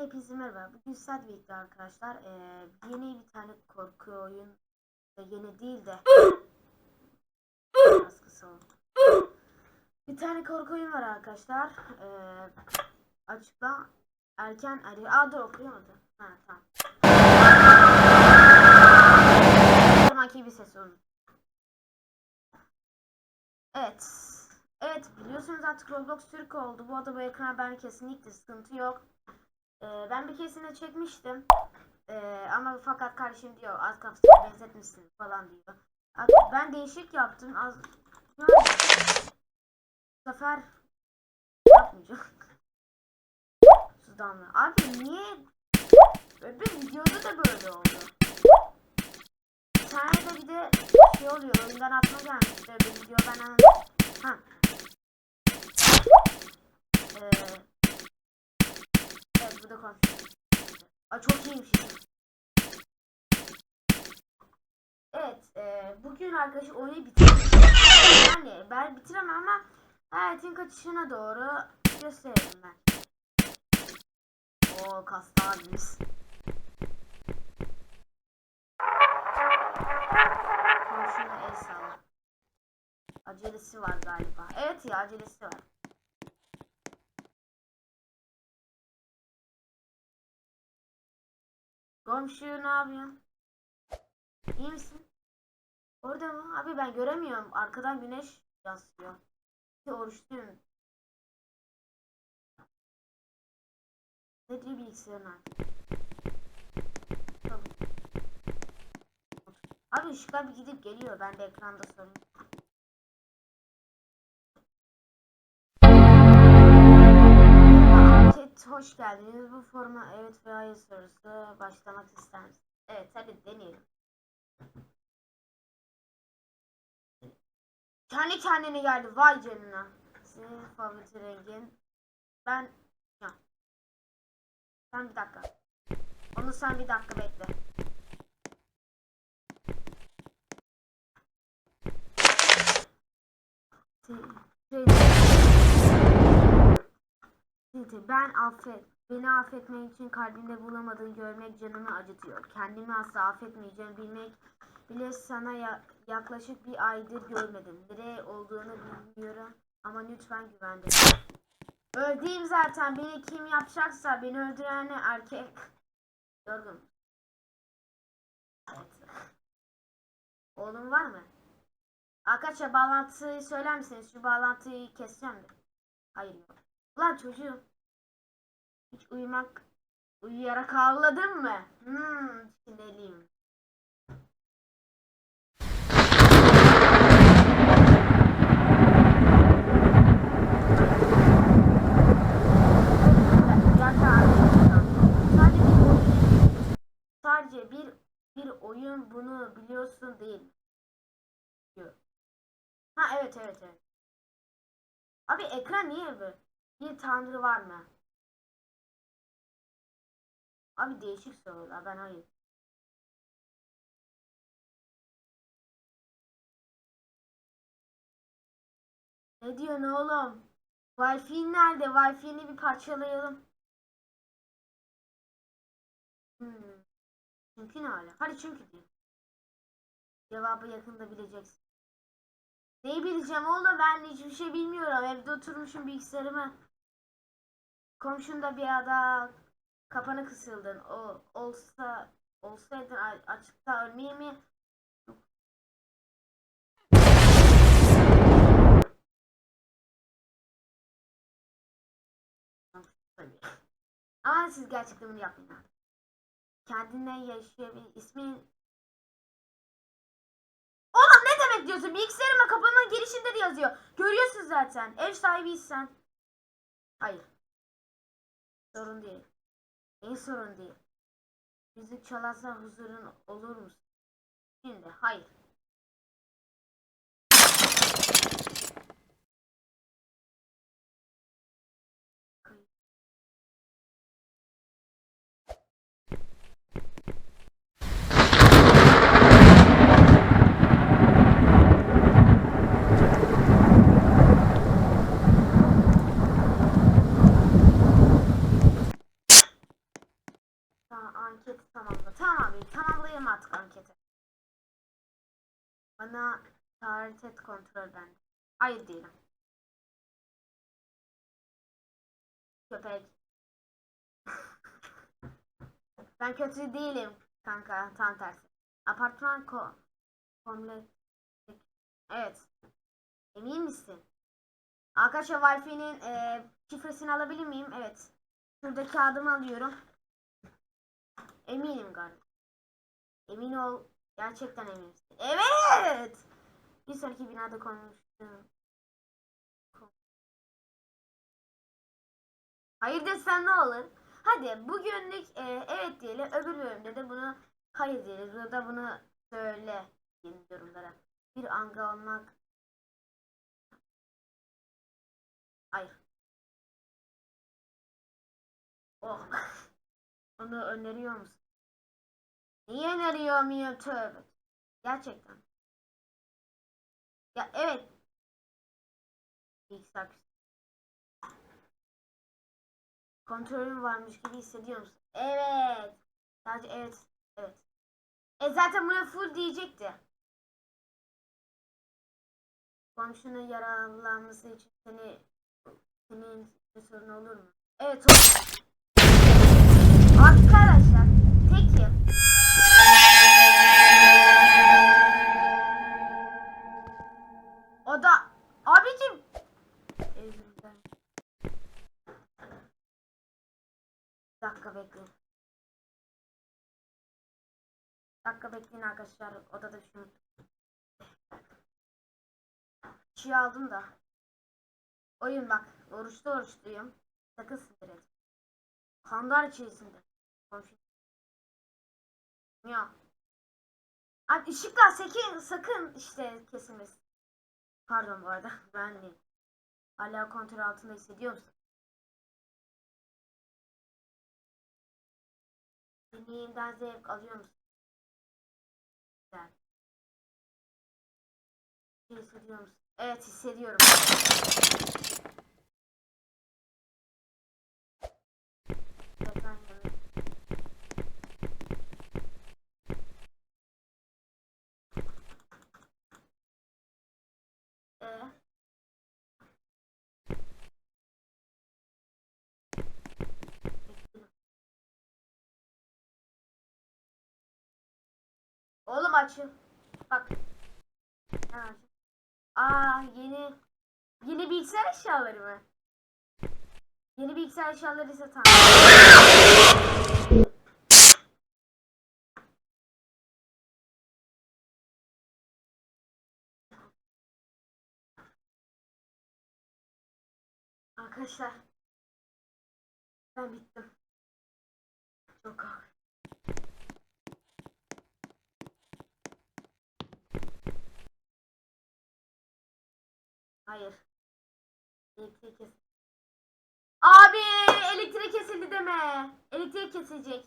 Hepinize merhaba. Bugün sizlerle birlikte arkadaşlar eee, yeni bir tane korku oyun e, yeni değil de biraz kısa oldu. Bir tane korku oyun var arkadaşlar. Eee açıkla erken arıyor. Aa dur okuyamadım. Ha tamam. Zamanki bir ses olun. Evet. Evet biliyorsunuz artık Roblox Türk oldu. Bu arada bu ekran ben kesinlikle sıkıntı yok. Ee, ben bir keresinde çekmiştim. Ee, ama fakat kardeşim diyor az kafasına benzetmişsin falan diyor. Ben değişik yaptım. Az bu sefer yapmayacağım. Sudanlı. Abi niye? Bir videoda da böyle oldu. Bir tane de bir de şey oluyor. Oyundan atma gelmişti. Bir video ben. Ha. Ee, Evet bu da. Aa, çok iyiymiş. Evet, e, bugün arkadaşlar oyunu bitirdim. Yani ben bitiremem ama hayatın kaçışına doğru gösteririm ben. Oo kasta abimiz. Komşuna el salla. Acelesi var galiba. Evet ya acelesi var. Komşu ne yapıyorsun? İyi misin? Orada mı? Abi ben göremiyorum. Arkadan güneş yansıyor. Oruçluyum. Ne diyor bilgisayarın artık? Abi ışıklar bir gidip geliyor. Ben de ekranda sorun. Hoş geldiniz. Bu forma evet ve hayır sorusu başlamak ister misiniz? Evet hadi deneyelim. Kendi kendine geldi vay canına. Senin favori rengin. Ben ya. Sen bir dakika. Onu sen bir dakika bekle. Şey- Şimdi ben affet. Beni affetmek için kalbinde bulamadığını görmek canımı acıtıyor. Kendimi asla affetmeyeceğimi bilmek bile sana ya- yaklaşık bir aydır görmedim. Nereye olduğunu bilmiyorum ama lütfen güvende. Öldüğüm zaten. Beni kim yapacaksa beni öldüren erkek. Yorgun. Evet. Oğlum var mı? Arkadaşlar bağlantıyı söyler misiniz? Şu bağlantıyı keseceğim de. Hayır. Ulan çocuğum. Hiç uyumak uyuyarak ağladın mı? Hmm, sinirliyim. Sadece bir bir oyun bunu biliyorsun değil. Ha evet evet evet. Abi ekran niye böyle? Bir tanrı var mı? Abi değişik sorular. Ben hayır. Ne diyorsun oğlum? Wi-Fi nerede? Wi-Fi'ni bir parçalayalım. Hmm. Çünkü ne hala? Hadi çünkü diye. Cevabı yakında bileceksin. Neyi bileceğim oğlum? Ben hiçbir şey bilmiyorum. Evde oturmuşum bilgisayarıma. Komşunda bir ada kapana kısıldın. O olsa olsaydın açıkta ölmeye mi? Ama siz gerçekten bunu yapmayın artık. Kendine yaşayabilir. İsmin... Oğlum ne demek diyorsun? Bilgisayarıma kapının girişinde de yazıyor. Görüyorsun zaten. Ev sahibiysen. Hayır. Sorun değil. En sorun değil. Müzik çalarsa huzurun olur musun? Şimdi hayır. Bana tarih et kontrol ben. Hayır değilim. Köpek. ben kötü değilim kanka tam tersi. Apartman ko komple Evet. Emin misin? Arkadaşlar Wi-Fi'nin e, şifresini alabilir miyim? Evet. Şuradaki kağıdımı alıyorum. Eminim galiba. Emin ol. Gerçekten eminsin. Evet. Bir sonraki binada konmuştum. Hayır desen ne olur? Hadi bugünlük e, evet diyelim. Öbür bölümde de bunu hayır diyelim. Burada bunu söyle diyelim yorumlara. Bir anga olmak. Hayır. Oh. Onu öneriyor musun? Niye öneriyor muyum? Tövbe. Gerçekten. Ya evet. Bilgisayar. Kontrolüm varmış gibi hissediyor musun? Evet. Sadece evet. Evet. E zaten buna full diyecekti. Komşunun yaralanması için seni senin sorun olur mu? Evet olur. Dakika bekleyin arkadaşlar. Odada bir. Çiğ aldım da. Oyun bak. Oruçlu oruçluyum. Sakın sinir etme. Kandar içerisinde. Ya. Abi ışıklar sakın, sakın işte kesilmesin. Pardon bu arada. Ben değil. Hala kontrol altında hissediyor musun? Deneyimden zevk alıyor musun? Güzel. Bir şey hissediyor musun? Evet hissediyorum. Efendim. Ee? Oğlum açın. Bak. Aa yeni yeni bilgisayar eşyaları mı? Yeni bilgisayar eşyaları satan. Arkadaşlar ben bittim. Çok ağır. Hayır. Elektrik kes. Abi elektrik kesildi deme. Elektrik kesilecek.